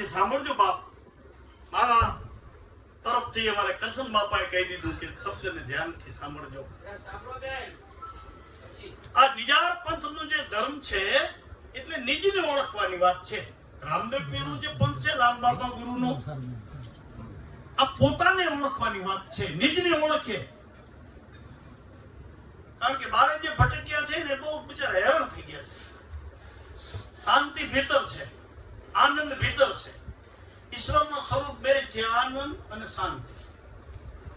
સાંભળજો બાપ. મારા તરફથી અમારે કરશન બાપાએ કહી દીધું કે શબ્દને ધ્યાનથી સાંભળજો. આ નિજાર પંથનો જે ધર્મ છે, એટલે નિજને ઓળખવાની વાત છે. રામદેવ જે પંથ છે લાલ ગુરુનો, આ પોતાને ઓળખવાની વાત છે, નિજને ઓળખે. કારણ કે બારે જે ભટક્યા છે ને બહુ બિચારા હેરાન થઈ ગયા છે. શાંતિ ભીતર છે. આનંદ ભીતર છે. ઈશ્વરનું સ્વરૂપ બે છે, આનંદ અને શાંતિ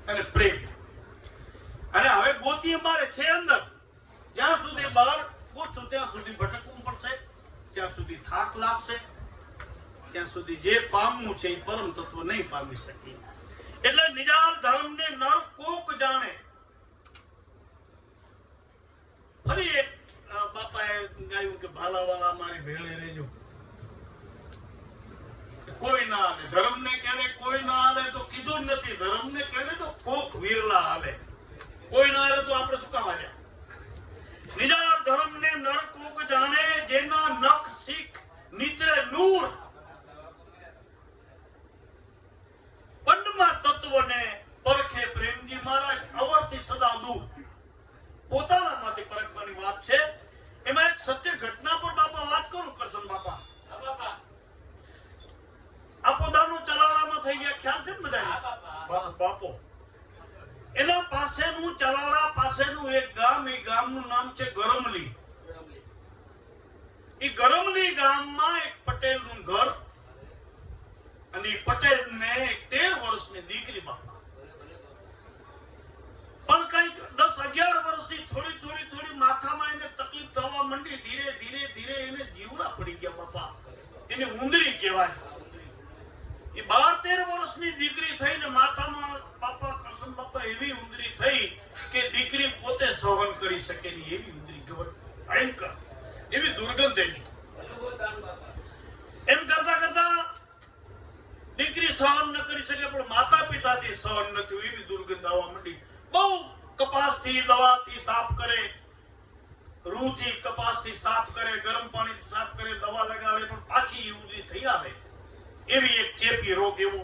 અને પ્રેમ. અને હવે ગોતી બારે છે અંદર. જ્યાં સુધી બહાર ગોતશો ત્યાં સુધી ભટકવું પડશે, ત્યાં સુધી થાક લાગશે, ત્યાં સુધી જે પામવું છે એ પરમ તત્વ નહીં પામી શકીએ એટલે નિજાર ધર્મને નર કોક જાણે. ફરી એક બાપાએ ગાયું કે ભાલાવાળા મારી ભેળે રહેજો. કોઈ ના હાલે. ધર્મને કહેવે કોઈ ના હાલે તો કીધું જ નથી. ધર્મને કહેવાય તો કોક વીરલા હાલે. કોઈ ના હાલે તો આપણે શું કામ હાલ્યા? નિજાર ધર્મને નર કોક જાણે, જેના નખ શીખ નીતરે નૂર પંડમાં તત્વને પરખે પ્રેમજી મહારાજ અવરથી સદા દૂર પોતાનામાંથી પરખવાની વાત છે એમાં એક સત્ય ઘટના પર બાપા વાત કરું કરશન બાપા આ પોતાનું ચલાળામાં થઈ ગયા ખ્યાલ છે ને બધાને? બા- બાપો એના પાસેનું ચલાળા પાસેનું એક ગામ એ ગામનું નામ છે ગરમલી એ ગરમલી ગામમાં એક પટેલનું ઘર અને પટેલને એક તેર વર્ષની દીકરી બાપા. પણ કંઈક દસ અગિયાર વર્ષથી થોડી થોડી થોડી માથામાં એને તકલીફ થવા માંડી, ધીરે ધીરે ધીરે એને જીવડા પડી ગયા બાપા. એને ઉંદરી કહેવાય. એ બાર તેર વર્ષની દીકરી થઈને માથામાં બાપા કરશન બાપા એવી ઉંદરી થઈ કે દીકરી પોતે સહન કરી શકે નહીં. એવી ઉંદરી ખબર ભયંકર. એવી દુર્ગંધ એની એમ કરતા કરતા દીકરી સહન ન કરી શકે, પણ માતા પિતાથી સહન ન થયું એવી દુર્ગંધ આવવા માંડી. બહુ કપાસથી દવાથી સાફ કરે, રૂથી કપાસથી સાફ કરે, ગરમ પાણીથી સાફ કરે, દવા લગાવે પણ પાછી એ થઈ આવે. એવી એક ચેપી રોગ એવો.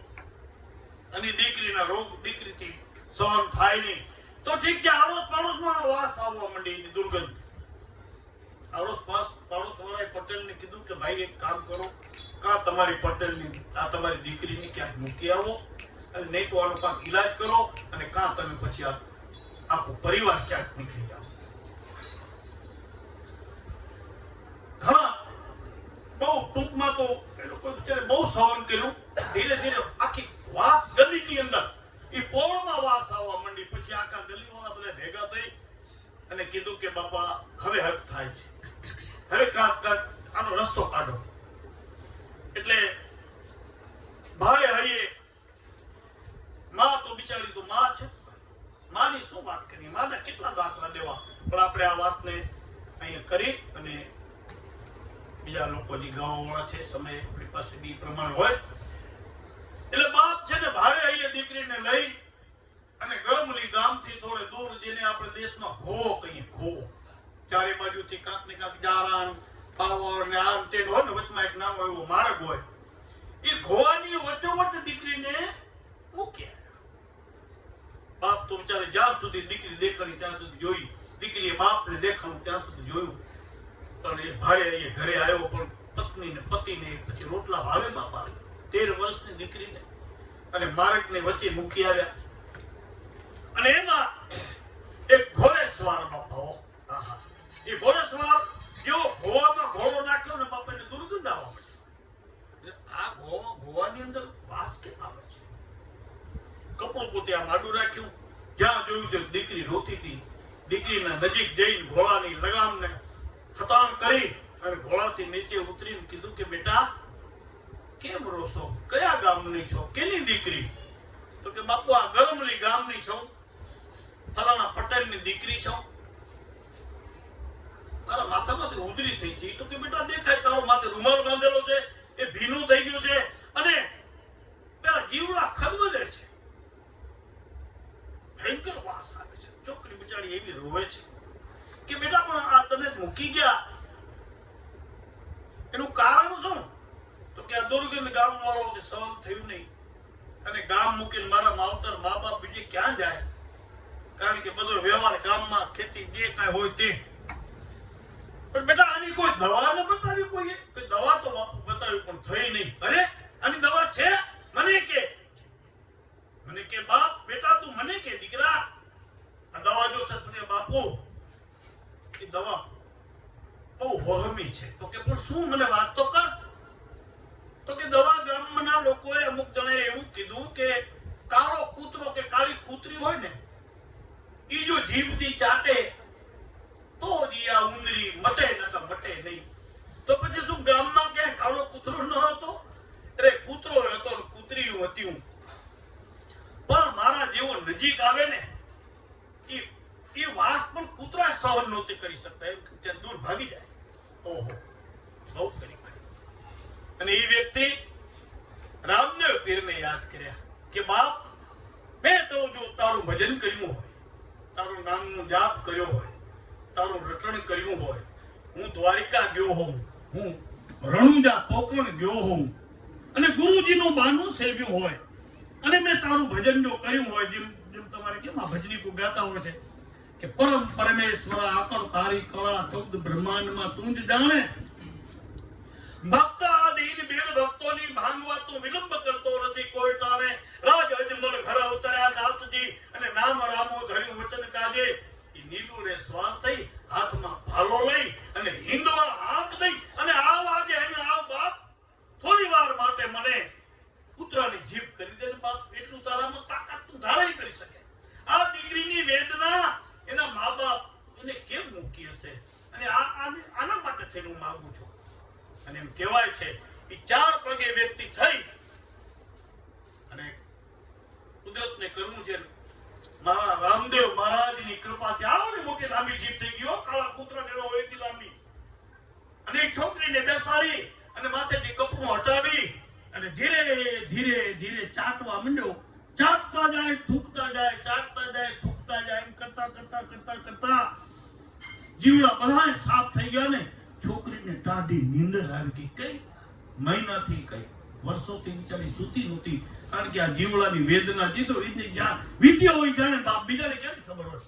અને દીકરીના રોગ દીકરીથી સહન થાય નહીં. તો ઠીક છે આડોશ પાડોશમાં વાસ આવવા માંડી દુર્ગંધ. આડોશ પાસ પાડોશ વાળાએ પટેલને કીધું કે, ભાઈ, એક કામ કરો. કાં તમારી પટેલની, આ તમારી દીકરીને ક્યાંક મૂકી આવો અને નહીં તો આનો કાંક ઈલાજ કરો અને કાં તમે પછી આખો પરિવાર ક્યાંક નીકળી જાઓ. ઘણા, બહુ ટૂંકમાં તો એ લોકો બિચારે બહુ સહન કર્યું. ધીરે ધીરે આખી વાસ ગલીની અંદર, એ પોળમાં વાસ આવવા માંડી. પછી આખા ગલીવાળા બધા ભેગા થઈ અને કીધું કે, બાપા, હવે હક થાય છે. હવે આનો રસ્તો કાઢો. એટલે ભારે હૈયે માં તો બિચારી તો માં છે. માની શું વાત કરી માના કેટલા દાખલા દેવા? પણ આપણે આ વાતને અહીંયા કરી અને બીજા લોકો જે ગામવાળા છે, સમય આપણી પાસે બી પ્રમાણે હોય. એટલે બાપ છે ને ભારે અહીંયા દીકરીને લઈ અને ગરમલી ગામથી થોડે દૂર જેને આપણે દેશમાં ઘો કહીએ. ચારે બાજુથી કાંક ને કાંક જારાન પાવર ને આમ તે હોય ને, વચમાં એક નાનો એવો માર્ગ હોય. એ ઘોવાની વચ્ચોવચ્ચ દીકરીને મૂક્યા બાપ તો બિચારે જ્યાં સુધી દીકરી દેખાણી ત્યાં સુધી જોઈ. દીકરીએ બાપને દેખાણું ત્યાં સુધી જોયું. પણ એ ભારે એ ઘરે આવ્યો, પણ પત્ની ને પતિને પછી રોટલા ભાવે બાપા તેર વર્ષની દીકરીને. અને માર્ગને વચ્ચે મૂકી આવ્યા. અને એમાં એક ઘોડેસવાર બાપા હો. એ ઘોડેસવાર જેવો ગોવામાં ઘોડો નાખ્યો ને બાપા એને દુર્ગંધ આવવા માંડી. આ ગોવા ગોવાની અંદર વાસ કેમ આવે છે? કપડું પોતે આ માડું રાખ્યું. જ્યાં જોયું તે દીકરી રોતી હતી. દીકરીના નજીક જઈને ઘોડાની લગામને ખતાણ કરી અને ઘોડાથી નીચે ઉતરીને કીધું કે, બેટા, કેમ રોશો? કયા ગામની છો? કેની દીકરી? તો કે, બાપુ, આ ગરમલી ગામની છો. ફલાણા પટેલની દીકરી છો. થઈ છે. તો કે બેટા દેખાય તારો માથે રૂમાલ બાંધેલો છે, એ ભીનું થઈ ગયું છે અને પેલા જીવડા ખદબદે છે. ભયંકર વાસ આવે છે. છોકરી બિચારી એવી રોવે છે કે બેટા પણ આ તને મૂકી ગયા. એનું કારણ શું? તો કે આ દુર્ગંધ ગામ વાળો સહન થયું નહીં અને ગામ મૂકીને મારા માવતર મા બાપ બીજે ક્યાં જાય? કારણ કે બધો વ્યવહાર ગામમાં ખેતી જે કાંઈ હોય તે પણ બેટા આની કોઈ દવા ન બતાવી કોઈએ કોઈ દવા તો બાપુ બતાવી પણ થઈ નહીં અરે આની દવા છે મને કે મને કે બાપ બેટા તું મને કે દીકરા આ દવા જો તને બાપુ એ દવા બહુ વહમી છે તો કે પણ શું મને વાત તો કર તો કે દવા ગામના લોકોએ અમુક જણાએ એવું કીધું કે કાળો કૂતરો કે કાળી કૂતરી હોય ને ઈ જો જીભથી ચાટે તો જ ઈ આ ઉંદરી મટે નકર મટે નહીં તો પછી શું ગામમાં ક્યાંય કાળો કૂતરો ન હતો અરે કૂતરો હતો ને કૂતરી હતી હું પણ મારા જેવો નજીક આવે ને ઈ ઈ વાસ પણ કૂતરા સહન નહોતી કરી શકતા એમ ત્યાં દૂર ભાગી જાય. ઓહો, બહુ કરી અને એ વ્યક્તિ રામદેવ પીરને યાદ કર્યા કે, બાપ, મેં તો જો તારું ભજન કર્યું હોય, તારું નામનો જાપ કર્યો હોય, તારું રટણ કર્યું હોય, હું દ્વારિકા ગયો હોઉં, હું રણુજા પોકણ ગયો હોઉં, અને ગુરુજીનું બાનું સેવ્યું હોય, અને મેં તારું ભજન જો કર્યું હોય, જેમ જેમ તમારે કેમ આ ભજનીકો ગાતા હોય છે? કે પરમ પરમેશ્વર આકળ તારી કળા, શબ્દ બ્રહ્માંડમાં તું જ જાણે. ભક્ત આદિન બેડ ભક્તોની ભાંગવા તું વિલંબ કરતો નથી, કોઈ ટાણે. રાજ અજમલ ઘર અવતર્યા નાથજી અને નામ રામો ધર્યું વચન કાજે ઈ નીલુડે સ્વાર થઈ હાથમાં ભાલો લઈ અને હિંદવા હાથ દઈ અને આવ આજે અહીંયા આવ બાપ થોડી વાર માટે મને કૂતરાની જીભ કરી દે ને બાપ એટલું તારામાં તાકાત તું ધારાઈ કરી શકે આ દીકરીની વેદના એના મા બાપ એને કેમ મૂકી હશે અને આ આને- આના માટે થઈને હું માંગુ છું અને એમ કહેવાય છે એ ચાર પગે વ્યક્તિ થઈ અને કુદરતને કરવું છે મારા રામદેવ મહારાજની કૃપાથી આવડી મોટી લાંબી જીભ થઈ ગયો કાળા કૂતરા જેવો હોય એટલી લાંબી અને એ છોકરીને બેસાડી અને માથેથી કપડું હટાવી અને ધીરે ધીરે ધીરે ચાટવા માંડ્યો. ચાટતા જાય, થૂકતા જાય, ચાટતા જાય, થૂકતા જાય, એમ કરતા કરતા કરતા કરતા જીવડા બધા સાફ થઈ ગયા ને છોકરીને ટાઢી નીંદર આવી ગઈ. કઈ મહિનાથી કઈ વર્ષોથી બિચારી સૂતી નહોતી. કારણ કે આ જીવડાની વેદના જીધો વીતી જ્યાં વીત્યો હોય જાણે બાપ બીજાને ક્યાંથી ખબર હોય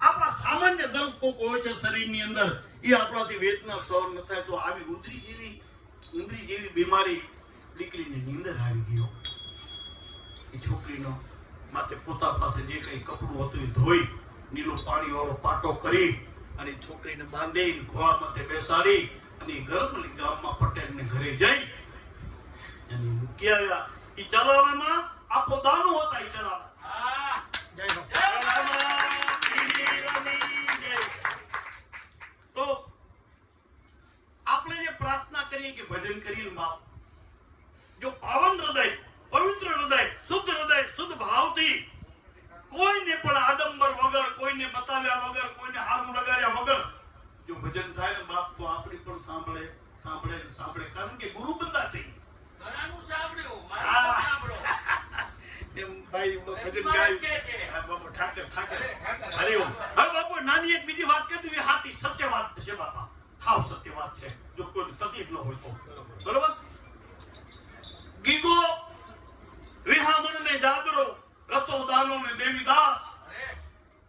આપણા સામાન્ય દર્દ કોક હોય છે શરીરની અંદર એ આપણાથી વેદના સહન ન થાય તો આવી ઉંદરી જેવી ઉંદરી જેવી બીમારી દીકરીની નીંદર આવી ગયો એ છોકરીનો માથે પોતા પાસે જે કઈ કપડું હતું એ ધોઈ નીલો પાણી વાળો પાટો કરી અને છોકરીને બાંધી ઘોડા માથે બેસાડી અને ગરમ ગરમલી ગામમાં પટેલને ઘરે જઈ અને મૂકી આવ્યા. એ ચલાવામાં આપો દાનો હતા એ ચલાવ જય કરીએ કે ભજન કરીને માપ જો પાવન હૃદય પવિત્ર હૃદય શુદ્ધ હૃદય શુદ્ધ ભાવથી કોઈને પણ આડંબર વગર કોઈને બતાવ્યા વગર કોઈને હારું લગાડ્યા વગર જો ભજન થાય ને બાપ તો આપણી પણ સાંભળે સાંભળે સાંભળે. કારણ કે ગુરુ બધા છે ઘણાનું સાંભળ્યું, મારું સાંભળો. એમ ભાઈ ભજન ગાય. હા, બાપુ ઠાકર ઠાકર. અરે, ઠાકર. હવે બાપુ નાની એક બીજી વાત કરી દઉં હાથી સત્ય વાત છે બાપા. હાવ સત્ય વાત છે. જો કોઈ તકલીફ ન હોય તો. બરોબર? ગીગો વિહામણ ને જાગરો રતો દાનો ને દેવીદાસ.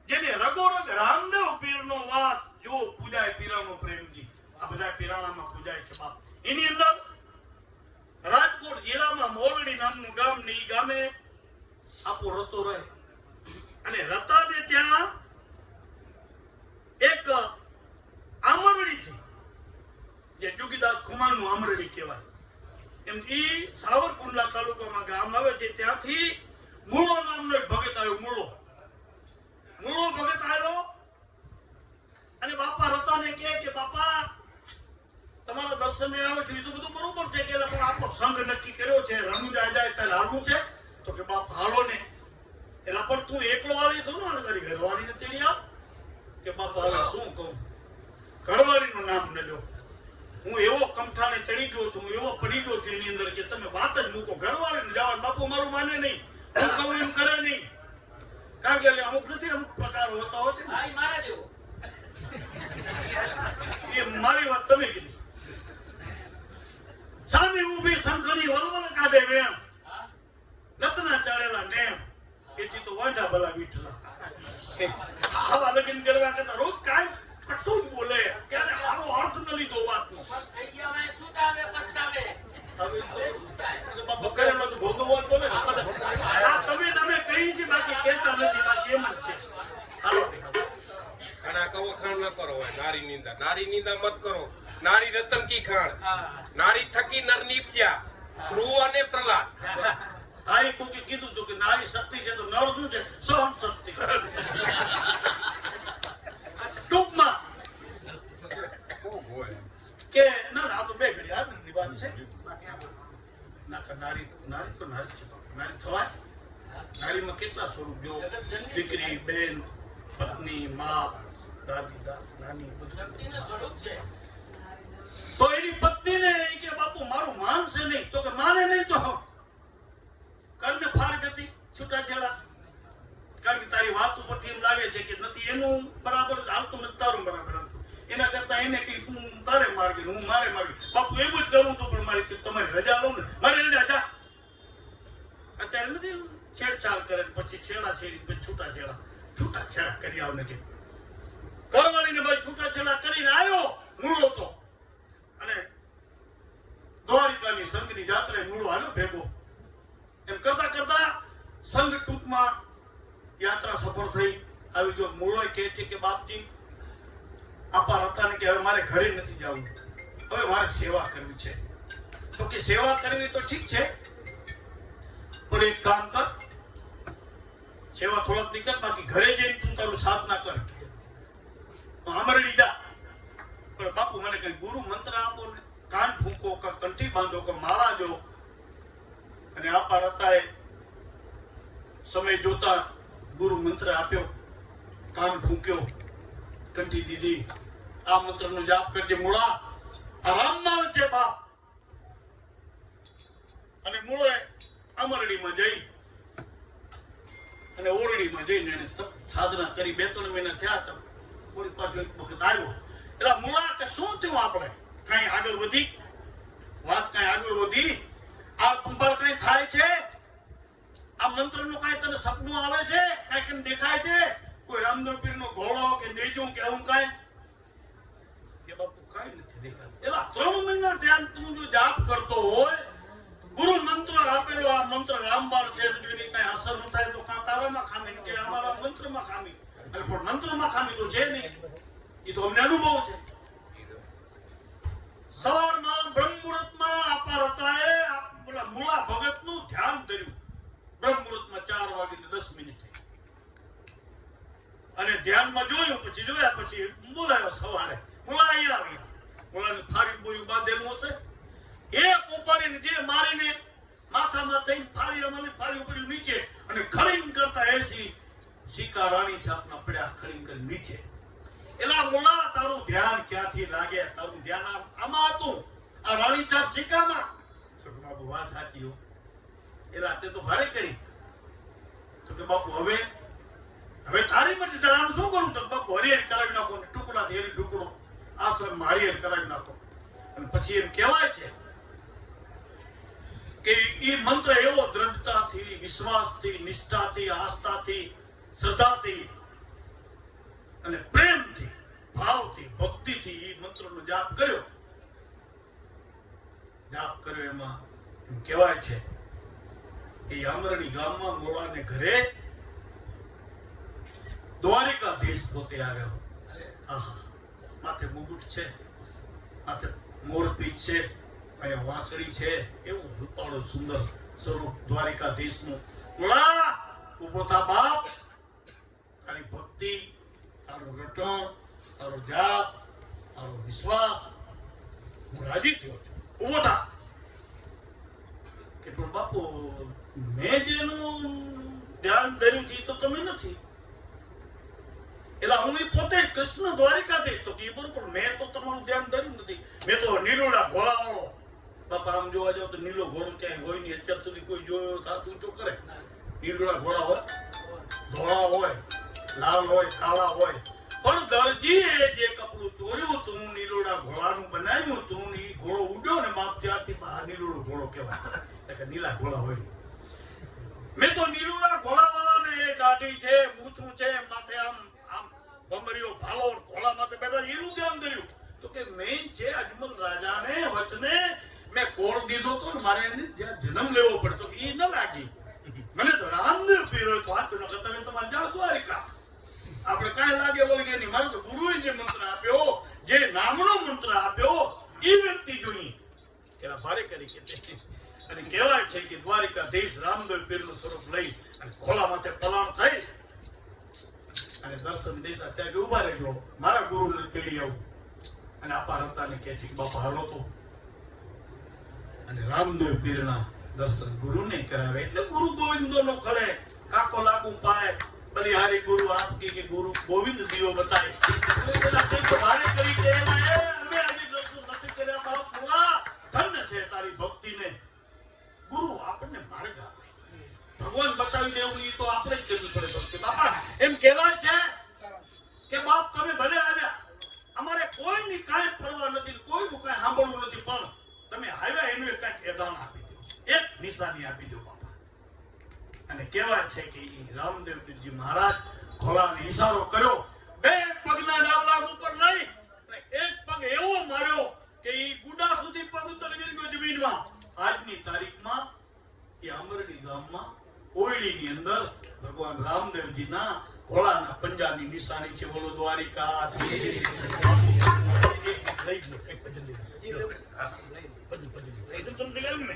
જેને રગોરગ રામદેવ પીરનો વાસ. જો પૂજાય પીરાનો પ્રેમજી. આ બધા પીરાણામાં પૂજાય છે બાપ. એની અંદર રાજકોટ જિલ્લામાં મોરડી નામનું ગામ ને ગામે આપો રતો રહે. અને રતાને ત્યાં એક આમરડી થી જે જોગીદાસ કુમારનું આમરડી કહેવાય. એમ એ સાવરકુંડલા તાલુકામાં ગામ આવે છે, ત્યાંથી મૂળો નામનો ભગત આવ્યો, મૂળો. મૂળો ભગત આવ્યો અને બાપા રતાને કહે કે, બાપા, તમારા દર્શને આવ્યો છું, એ તો બધું બરોબર છે કે, પણ આપણો સંઘ નક્કી કર્યો છે રણુજા જાય ત્યાં હાલવું છે. તો કે, બાપ, હાલો ને. એટલે પણ તું એકલો વાળી તો ને તારી ઘરવાળીને તેડી આવ કે, બાપા, હવે શું કહું? ઘરવાળીનું નામ ન લો હું એવો કમઠાને ચડી ગયો છું, હું એવો પડી ગયો છું એની અંદર કે તમે વાત જ મૂકો. ઘરવાળીને જવા બાપુ મારું માને નહીં. હું કહું એમ કરે નહીં કારણ કે એટલે અમુક નથી અમુક પ્રકાર હોતા હોય છે ને આ ઈ મારા જેવો. એ મારી વાત તમે કીધી સામે ઊભી શંખની વલવલ કાઢી દે વેમ હા? નતના ચાળેલા નેમ એથી તો વાંઢા ભલા વિઠલા આવા લગ્ન કરવા કરતા રોજ કાંઈ કટું જ બોલે ક્યારે આનો અર્થ ન લીધો વાતનો પણ થઈ ગયા હવે શું તાવે પસ્તાવે હવે હવે શું થાય તો બાપુ કરેલો તો ભોગવવો જ બોલે ને બધા. આ તમે તમે કહી છે બાકી કહેતા નથી બાકી એમ જ છે હાલો દેખાડો. અને આ કવો ખાણ ન કરો હોય નારી નિંદા નારી નિંદા મત કરો નારી રતન કી ખાણ નારી થકી નર નીપજ્યા ધ્રુવ અને પ્રહલાદ. એ કોકે કીધું તું કે નારી શક્તિ છે તો નર શું છે? સહન શક્તિ. ટૂંકમાં કે ના ના તો બે ઘડી આનંદની વાત છે. ના કે નારી નારી તો નારી છે નારી થવાય? નારીમાં કેટલા સ્વરૂપ? જો દીકરી બેન પત્ની મા દાદી દાદી નાની બધું. શક્તિનું સ્વરૂપ છે. તો એની પત્નીને કે, બાપુ, મારું માનશે નહીં. તો કે, માને નહીં તો કરને ફાર ગતિ છૂટાછેડા. કારણ કે તારી વાત ઉપરથી એમ લાગે છે કે નથી, એનું બરાબર હાલતું નથી, તારું બરાબર હાલતું. એના કરતા એને કઈ તું તારે માર્ગે હું મારે માર્ગે. બાપુ, એવું જ કરું તો પણ મારી તમારી રજા લઉં ને. મારી રજા, જા. અત્યારે નથી, છેડછાડ કરે પછી છેડા છેડી પછી છૂટા છેડા છૂટા છેડા કરી આવ કે. ઘરવાળીને ભાઈ છૂટા છેડા કરીને આવ્યો મૂળો તો અને દ્વારિકાની સંઘની જાત્રે મૂળો હાલો ભેગો. એમ કરતા કરતા સંઘ ટૂંકમાં યાત્રા સફળ થઈ. આવી જો મૂળો કહે છે કે, બાપજી, આપા હતા ને કે હવે મારે ઘરે નથી જવું. હવે મારે સેવા કરવી છે. તો કે સેવા કરવી તો ઠીક છે, પણ એક કામ કર. સેવા થોડાક નીકળ બાકી ઘરે જઈને તું તારું સાધના કર. આમરડી જા. પણ બાપુ, મને કઈ ગુરુ મંત્ર આપો ને? કાન ફૂંકો કે કંઠી બાંધો કે માળા જો. અને આપા રતાએ સમય જોતા ગુરુ મંત્ર આપ્યો, કાન ફૂંક્યો, કંઠી દીધી. આ મંત્રનો જાપ કરજે મૂળા. આ આવજે બાપ. અને મૂળે અમરડીમાં જઈ અને ઓરડીમાં જઈને એને સાધના કરી. બે ત્રણ મહિના થયા તપ. થોડી પાછો એક વખત આવ્યો. એટલે મૂળા કે શું થયું આપણે? કઈ આગળ વધી, વાત કઈ આગળ વધી, આ કુંભાર કઈ થાય છે? આ મંત્રનું કઈ તને સપનું આવે છે? કઈ કેમ દેખાય છે? કોઈ રામદેવ પીરનો ઘોડો કે નેજું કે એવું કઈ? એ બાપુ કઈ નથી દેખાતું. એલા, ત્રણ મહિના ધ્યાન તું જો જાપ કરતો હોય, ગુરુ મંત્ર આપેલો, આ મંત્ર રામબાણ છે એની કઈ અસર ન થાય તો કાં તારામાં ખામી, કે અમારા મંત્રમાં ખામી? અને પણ મંત્રમાં ખામી તો છે નહીં. એ તો અમને અનુભવ છે. સવારમાં બ્રહ્મ મુહૂર્તમાં આપા રતાએ પેલા મૂળા ભગતનું ધ્યાન ધર્યું બ્રહ્મ મુહૂર્તમાં ચાર વાગીને દસ મિનિટ. અને ધ્યાનમાં જોયું, પછી જોયા, પછી બોલાયો સવારે. મૂળા અહીંયા આવ્યા મૂળાને ફારી બોયું, બાંધેલું હશે. એક ઉપાડીને જે મારીને માથામાં થઈને ફાળી અમારી ફાળી ઉપડ્યું નીચે. અને ખળીન કરતા એસી સિક્કા રાણી છાપના પડ્યા ખળીન કરી નીચે. એલા મોલા તારું ધ્યાન ક્યાંથી લાગે? તારું ધ્યાન આમ- હતું. આ રાણી છાપ સિક્કામાં. તો બાપુ, વાત સાચી હો. એલા, તો ભારે કરી. તો કે બાપુ, હવે હવે તારી મરજી તારાનું શું કરું તો બાપુ હરિયર કરાવી નાખો ને ટુકડા થી હરી ટુકડો. આશ્રમ હરિયર કરાવી નાખો? અને પછી એમ કહેવાય છે કે એ મંત્ર એવો દ્રઢતાથી, વિશ્વાસથી, નિષ્ઠાથી, આસ્થાથી, શ્રદ્ધાથી અને પ્રેમથી ભાવથી ભક્તિથી મંત્રનો જાપ કર્યો. જાપ કર્યો એમાં એમ કહેવાય છે એ આમરણી ગામમાં મોળાને ઘરે દ્વારિકાધીશ પોતે આવ્યો. આહા. માથે મુગુટ છે માથે મોરપીંછ છે અહીંયા વાંસળી છે એવું રૂપાળું સુંદર સ્વરૂપ દ્વારિકાધીશનું. મોળા ઊભો થા બાપ. તારી ભક્તિ તારું રટણ તારો જાપ તારો વિશ્વાસ હું રાજી થયો ઊભો થા. કે પણ બાપુ, મેં જેનું ધ્યાન ધર્યું છે તો તમે નથી. એટલે હું એ પોતે કૃષ્ણ દ્વારિકાધીશ તો કે બરોબર, મેં તો તમારું ધ્યાન ધર્યું નથી. મેં તો નીલોડા ઘોડાવાળો. બાપા, આમ જોવા જાવ તો નીલો ઘોડો ક્યાંય હોય નહીં, અત્યાર સુધી કોઈ જોયો થાત ઊંચો કરે નીલોડા ઘોડા હોય, ધોળા હોય, લાલ હોય, કાળા હોય. પણ દરજીએ જે કપડું ચોર્યું હતું નીલોડા ઘોડાનું બનાવ્યું હતું એ ઘોડો ઉડ્યો ને બાપ ત્યારથી બહાર નીલોડો ઘોડો કહેવાય. એટલે નીલા ઘોડા હોય. મેં તો નીલુડા ઘોડાવાળાને દાઢી છે, મૂછું છે, માથે આમ આમ ભમરીઓ ભાલો ઘોડા માથે બેઠા એનું ધ્યાન કર્યું તો કે મેઇન છે અજમલ રાજાને, વચને મેં કોળ દીધો તો મારે એને જ્યાં જન્મ લેવો પડતો એ ન લાગી. મને તો રામદેવ પીરો તો હાથ તમે તમારે જાઓ દ્વારિકા આપણે કાંઈ લાગે બોલે કે મારે તો ગુરુએ જે મંત્ર આપ્યો, જે નામનો મંત્ર આપ્યો એ વ્યક્તિ જોઈએ એના ભારે કરી કે અને કહેવાય છે કે દ્વારિકાધીશ રામદેવ પીરનું સ્વરૂપ લઈ અને ભોળા માથે પલાણ થઈ અને દર્શન દેતા ત્યાં ઊભા રહેજો મારા ગુરુને તેડી આવું. અને આપા રતાને કહે છે કે, બાપા, હાલો તો. અને રામદેવ પીરના દર્શન ગુરુને કરાવે. એટલે ગુરુ ગોવિંદો નો ખડે કાકો લાગુ પાય. બલિહારી ગુરુ આપકી કે ગુરુ ગોવિંદ દીવો બતાય. આપણે જ કરવી પડે બાપા, એમ કહેવાય છે કે બાપ, તમે ભલે આવ્યા, અમારે કોઈની કાંઈ પડવા નથી, કોઈનું કાંઈ સાંભળવું નથી, પણ તમે આવ્યા એનું એક કાંઈક એદાન આપી દો. એક નિશાની આપી દો અને કહેવાય છે કે રામદેવજી મહારાજ ઘોડાને ઈશારો કર્યો. બે પગના ડાબલા ઉપર લઈ અને એક પગ એવો માર્યો કે ઈ ગુડા સુધી પગ ઉતર ગયો જમીનમાં. આજની તારીખમાં એ અમરડી ગામમાં ઓયડીની અંદર ભગવાન રામદેવજીના ઘોડાના પંજાની નિશાની છે. બોલો દ્વારિકા લઈ લો કઈ ભજન લઈ લો ભજન ભજન. લઈ તો તમને કહ્યું ને?